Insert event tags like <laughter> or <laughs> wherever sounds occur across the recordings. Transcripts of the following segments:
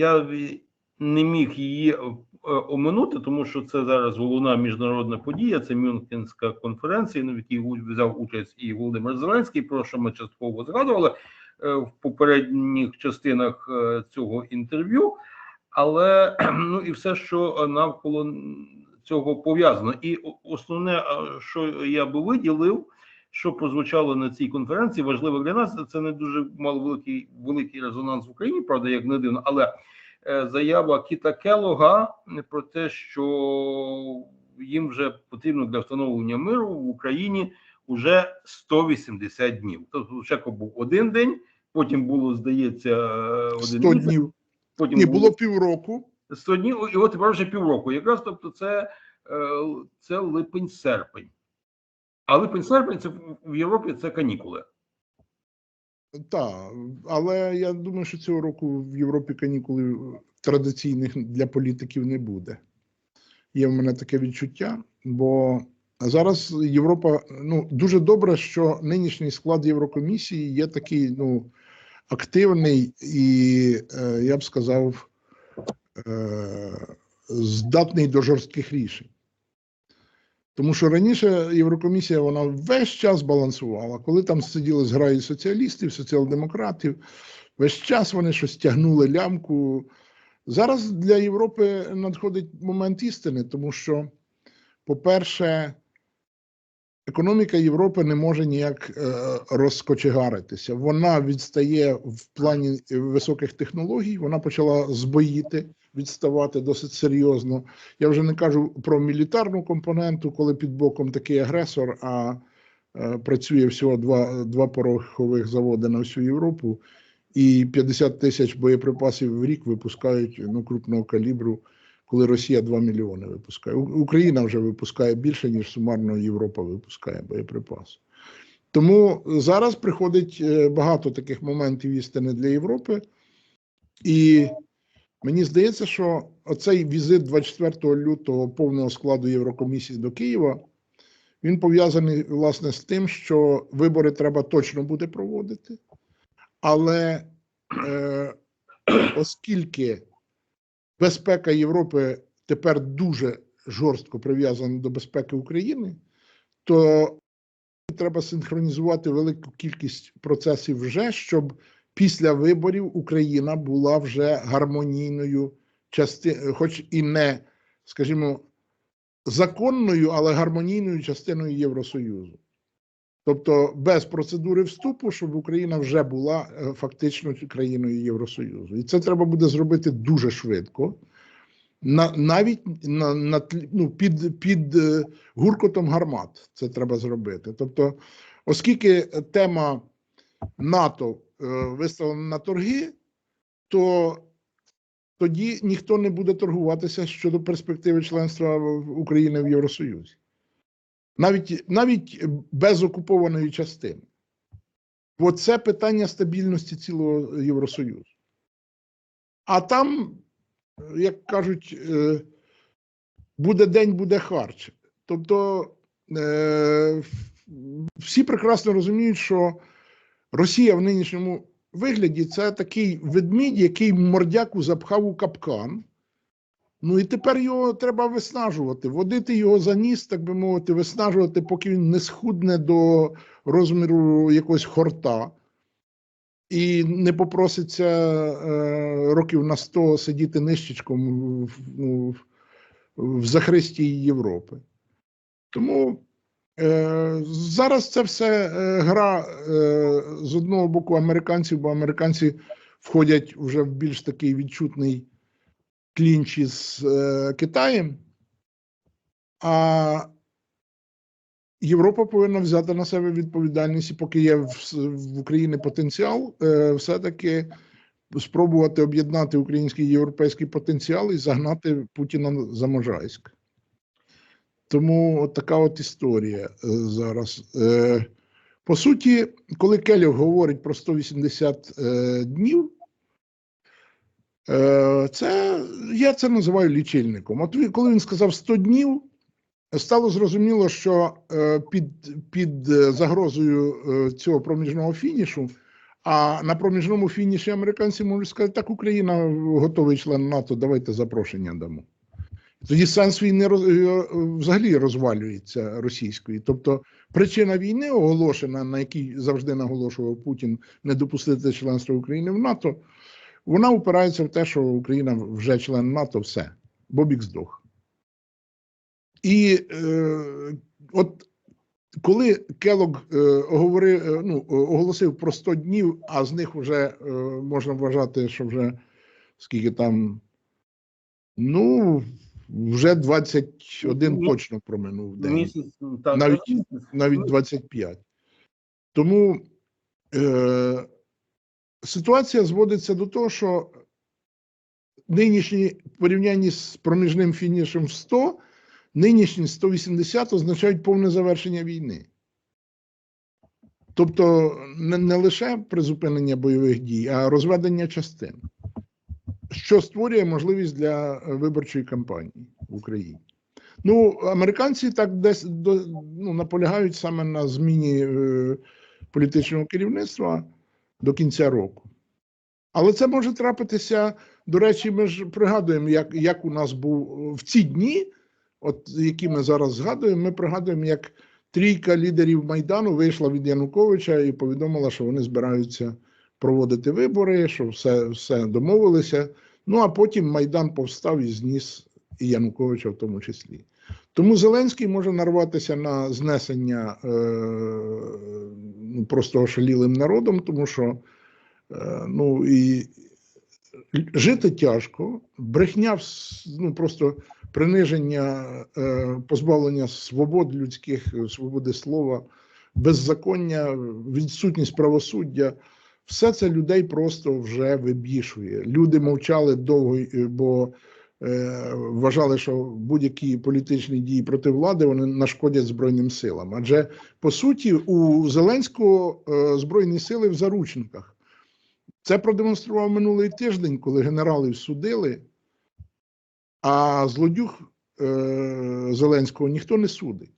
я не міг її е, оминути, тому що це зараз головна міжнародна подія. Це Мюнхенська конференція, на якій взяв участь і Володимир Зеленський, про що ми частково згадували е, в попередніх частинах е, цього інтерв'ю. Але <clears throat> ну і все, що навколо цього пов'язано. І основне, що я би виділив, що прозвучало на цій конференції, важливо для нас. Це не дуже мало великий великий резонанс в Україні, правда, як не дивно, але е, заява Кіта Келога про те, що їм вже потрібно для встановлення миру в Україні уже 180 днів. Тобто спочатку був один день, потім було, здається, е, один 100 днів. потім Ні, було півроку. 100 днів, і от тепер вже півроку. Якраз тобто, це, е, це липень-серпень. А липень-серпень це в Європі це канікули. Так, але я думаю, що цього року в Європі канікули традиційних для політиків не буде. Є в мене таке відчуття, бо зараз Європа ну дуже добре, що нинішній склад Єврокомісії є такий ну активний і е, я б сказав е, здатний до жорстких рішень. Тому що раніше Єврокомісія вона весь час балансувала. Коли там сиділи зграї соціалістів, соціал-демократів, весь час вони щось тягнули лямку. Зараз для Європи надходить момент істини, тому що, по-перше, економіка Європи не може ніяк е, розкочегаритися. Вона відстає в плані високих технологій, вона почала збоїти, відставати досить серйозно. Я вже не кажу про мілітарну компоненту, коли під боком такий агресор, а е, працює всього два, два порохових заводи на всю Європу, і 50 тисяч боєприпасів в рік випускають ну, крупного калібру, коли Росія 2 мільйони випускає. Україна вже випускає більше, ніж сумарно Європа випускає боєприпасів. Тому зараз приходить е, багато таких моментів істини для Європи. І Мені здається, що оцей візит 24 лютого повного складу Єврокомісії до Києва він пов'язаний власне з тим, що вибори треба точно буде проводити, але е, оскільки безпека Європи тепер дуже жорстко прив'язана до безпеки України, то треба синхронізувати велику кількість процесів вже, щоб після виборів Україна була вже гармонійною частиною, хоч і не, скажімо, законною, але гармонійною частиною Євросоюзу. Тобто без процедури вступу, щоб Україна вже була е, фактично країною Євросоюзу. І це треба буде зробити дуже швидко. На, навіть на, на, ну, під, під е, гуркотом гармат це треба зробити. Тобто, оскільки тема НАТО е, виставлена на торги, то тоді ніхто не буде торгуватися щодо перспективи членства України в Євросоюзі. Навіть, навіть без окупованої частини. Бо це питання стабільності цілого Євросоюзу. А там, як кажуть, е, буде день, буде харч. Тобто е, всі прекрасно розуміють, що Росія в нинішньому вигляді це такий ведмідь, який мордяку запхав у капкан. Ну і тепер його треба виснажувати, водити його за ніс, так би мовити, виснажувати, поки він не схудне до розміру якогось хорта і не попроситься е, років на 100 сидіти нищечком в, ну, в захристі Європи. Тому Зараз це все е, гра е, з одного боку американців, бо американці входять вже в більш такий відчутний клінч із е, Китаєм, а Європа повинна взяти на себе відповідальність, і поки є в, Україні потенціал, е, все-таки спробувати об'єднати український і європейський потенціал і загнати Путіна за Можайськ. Тому от така от історія е, зараз. Е, по суті, коли Келів говорить про 180 е, днів, це я це називаю лічильником. От коли він сказав 100 днів, стало зрозуміло, що під, під загрозою цього проміжного фінішу А на проміжному фініші американці можуть сказати, так Україна готовий член НАТО, давайте запрошення дамо. Тоді сенс війни роз- е, взагалі розвалюється російської. Тобто причина війни, оголошена, на якій завжди наголошував Путін, не допустити членства України в НАТО, вона упирається в те, що Україна вже член НАТО, все, Бобік здох. І е, от коли Келог е, оговорив, е, ну, оголосив про 100 днів, а з них вже е, можна вважати, що вже скільки там, ну, вже 21 Ні. точно проминув день Місяць так, Навіть- місяць. навіть 25. Тому е, ситуація зводиться до того, що нинішні порівнянні з проміжним фінішем в 100, нинішні 180 означають повне завершення війни. Тобто не, не лише призупинення бойових дій, а розведення частин, що створює можливість для е, виборчої кампанії в Україні. Ну, американці так десь до, ну, наполягають саме на зміні е, політичного керівництва до кінця року. Але це може трапитися. До речі, ми ж пригадуємо, як, як у нас був в ці дні, от які ми зараз згадуємо, ми пригадуємо, як трійка лідерів Майдану вийшла від Януковича і повідомила, що вони збираються проводити вибори, що все, все домовилися. Ну а потім Майдан повстав і зніс і Януковича в тому числі. Тому Зеленський може нарватися на знесення е, ну, просто ошалілим народом, тому що е, ну, і жити тяжко, брехня, ну, просто приниження, е, позбавлення свобод людських, е, свободи слова, беззаконня, відсутність правосуддя. Все це людей просто вже вибішує. Люди мовчали довго, е, бо е, вважали, що будь-які політичні дії проти влади вони нашкодять Збройним силам. Адже по суті, у Зеленського е, збройні сили в заручниках. Це продемонстрував минулий тиждень, коли генералів судили, а злодюг е, Зеленського ніхто не судить.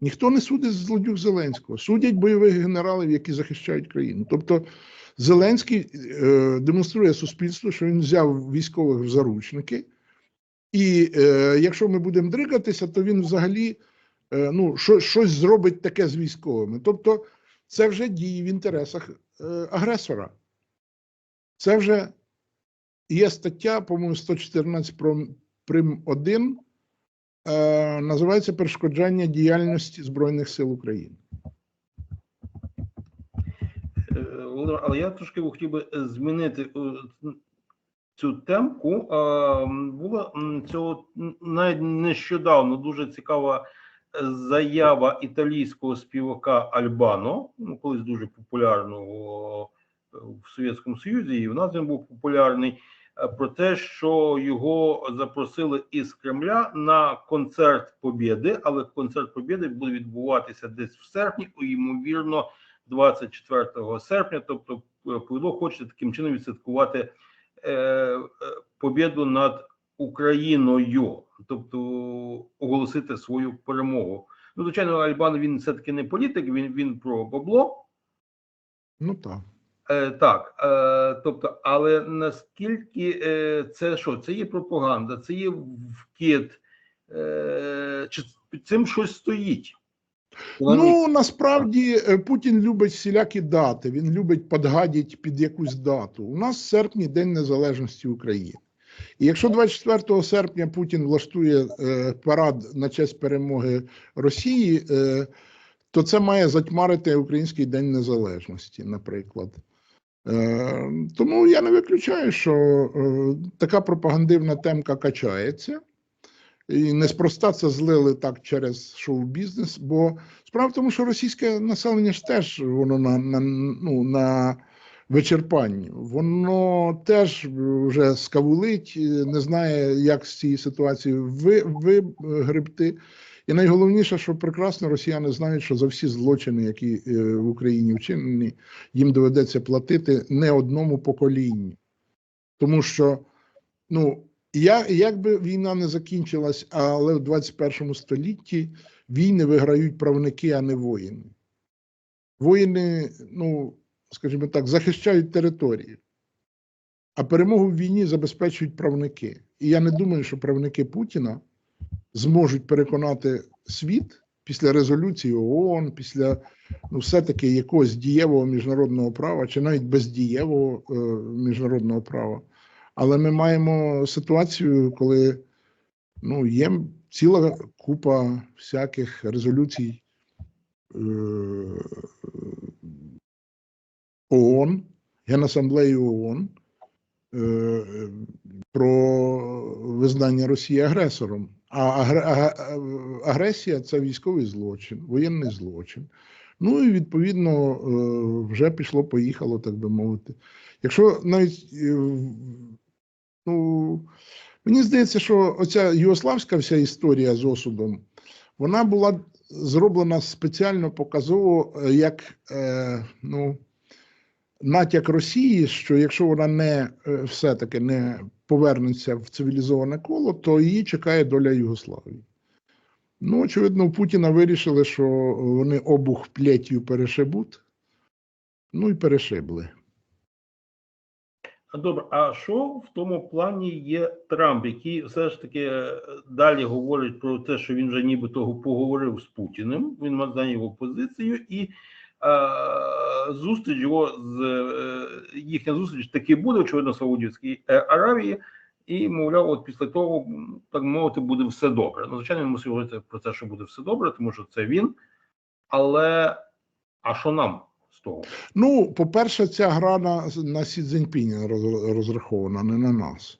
Ніхто не судить злодюг Зеленського. Судять бойових генералів, які захищають країну. Тобто Зеленський е, демонструє суспільству, що він взяв військових в заручники, і е, якщо ми будемо дригатися, то він взагалі е, ну, що, щось зробить таке з військовими. Тобто, це вже дії в інтересах е, агресора. Це вже є стаття, по-моєму, 114 про прим 1, е, називається перешкоджання діяльності Збройних сил України. Е, Володимир, але я трошки хотів би е, змінити е, цю темку. Була цього навіть нещодавно дуже цікава е, заява італійського співака Альбано, ну колись дуже популярного в Совєтському Союзі, і в нас він був популярний. Про те, що його запросили із Кремля на концерт Побєди, але концерт Побєди буде відбуватися десь в серпні, і ймовірно, 24 серпня. Тобто, е, Павло хоче таким чином відсвяткувати е, е, побєду над Україною, тобто оголосити свою перемогу. Ну, звичайно, Альбан він все-таки не політик, він, він про бабло. Ну так. Е, так, е, тобто, але наскільки е, це що? Це є пропаганда, це є вкид, е, чи під цим щось стоїть? Ну насправді е, Путін любить всілякі дати. Він любить подгадити під якусь дату. У нас серпні День Незалежності України. І якщо 24 серпня Путін влаштує е, парад на честь перемоги Росії, е, то це має затьмарити Український День Незалежності, наприклад. Е, тому я не виключаю, що е, така пропагандивна темка качається. І неспроста це злили так через шоу-бізнес, бо справа в тому, що російське населення ж теж воно на, на, ну, на вичерпанні. Воно теж вже скавулить, е, не знає, як з цієї ситуації ви, вигребти. І найголовніше, що прекрасно росіяни знають, що за всі злочини, які е, в Україні вчинені, їм доведеться платити не одному поколінню. Тому що, ну, я, як би війна не закінчилась, але в 21 столітті війни виграють правники, а не воїни. Воїни, ну, скажімо так, захищають території, а перемогу в війні забезпечують правники. І я не думаю, що правники Путіна зможуть переконати світ після резолюції ООН, після ну, все-таки якогось дієвого міжнародного права, чи навіть бездієвого е, міжнародного права. Але ми маємо ситуацію, коли ну, є ціла купа всяких резолюцій е, ООН, Генасамблеї ООН е, про визнання Росії агресором. А агресія це військовий злочин, воєнний злочин. Ну і відповідно е, вже пішло, поїхало, так би мовити. Якщо навіть е, ну, мені здається, що оця югославська вся історія з осудом, вона була зроблена спеціально показово е, як е, ну, натяк Росії, що якщо вона не е, все-таки не повернеться в цивілізоване коло, то її чекає доля Югославії. Ну, очевидно, у Путіна вирішили, що вони обух плетью перешибуть. Ну і перешибли. Добре, а що в тому плані є Трамп, який все ж таки е, далі говорить про те, що він вже нібито поговорив з Путіним, він має його позицію, і е, зустріч його з е, їхня зустріч таки буде, очевидно, в Саудівській е, Аравії, і мовляв, от після того, так мовити, буде все добре. Ну, звичайно, він мусить говорити про те, що буде все добре, тому що це він. Але а що нам того? Ну, по-перше, ця гра на, на Сі Цзіньпіня роз- розрахована, не на нас.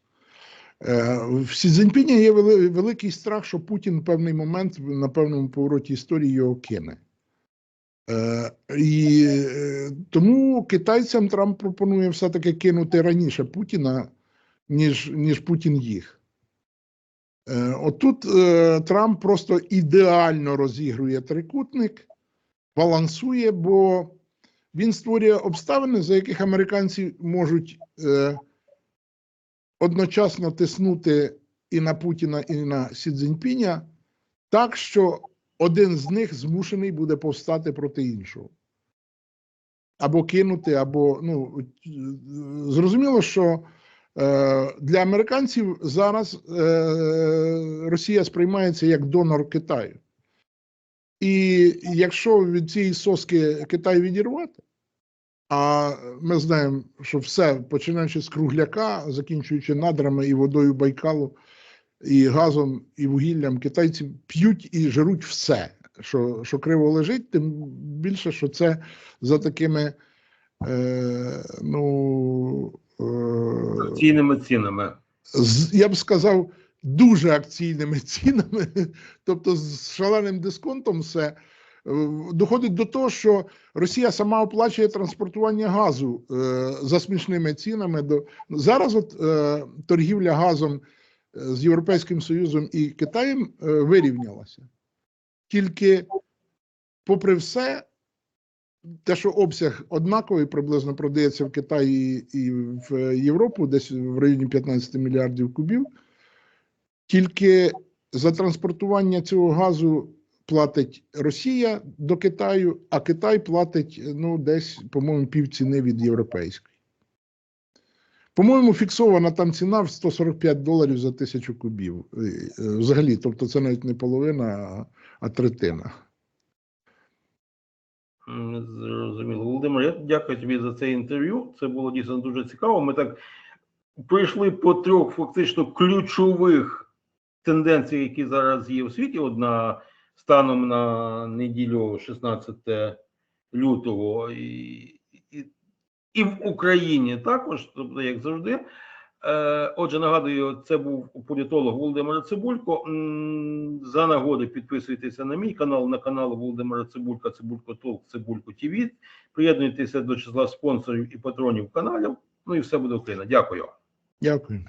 Е, В Сі Цзіньпіня є вели- великий страх, що Путін в певний момент на певному повороті історії його кине. Е, І е, тому китайцям Трамп пропонує все-таки кинути раніше Путіна, ніж, ніж Путін їх. Отут Трамп просто ідеально розігрує трикутник, балансує, бо він створює обставини, за яких американці можуть е, одночасно тиснути і на Путіна, і на Сі Цзіньпіня, так що один з них змушений буде повстати проти іншого. Або кинути, або ну зрозуміло, що е, для американців зараз е, Росія сприймається як донор Китаю. І якщо від цієї соски Китай відірвати, а ми знаємо, що все, починаючи з кругляка, закінчуючи надрами і водою Байкалу, і газом, і вугіллям, китайці п'ють і жируть все, що, що криво лежить, тим більше, що це за такими, е, ну, е, Цінними цінами. я б сказав, дуже акційними <laughs> цінами, тобто з шаленим дисконтом, все е, доходить до того, що Росія сама оплачує транспортування газу е, за смішними цінами. До зараз от е, торгівля газом з Європейським Союзом і Китаєм вирівнялася. Тільки, попри все, те, що обсяг однаковий, приблизно продається в Китаї і в Європу, десь в районі 15 мільярдів кубів. Тільки за транспортування цього газу платить Росія до Китаю, а Китай платить ну, десь, по-моєму, півціни від європейської. По-моєму, фіксована там ціна в 145 доларів за тисячу кубів. Е, е, Взагалі, тобто це навіть не половина, а, третина. Зрозуміло. Володимир, я дякую тобі за це інтерв'ю. Це було дійсно дуже цікаво. Ми так пройшли по трьох фактично ключових тенденціях, які зараз є у світі. Одна станом на неділю 16 лютого і, і, і в Україні також, тобто, як завжди. Е, Отже, нагадую, це був політолог Володимир Цибулько. За нагоди підписуйтеся на мій канал, на канал Володимира Цибулька, Цибулько Толк, Цибулько ТВ. Приєднуйтеся до числа спонсорів і патронів каналів. Ну і все буде Україна. Дякую. Дякую.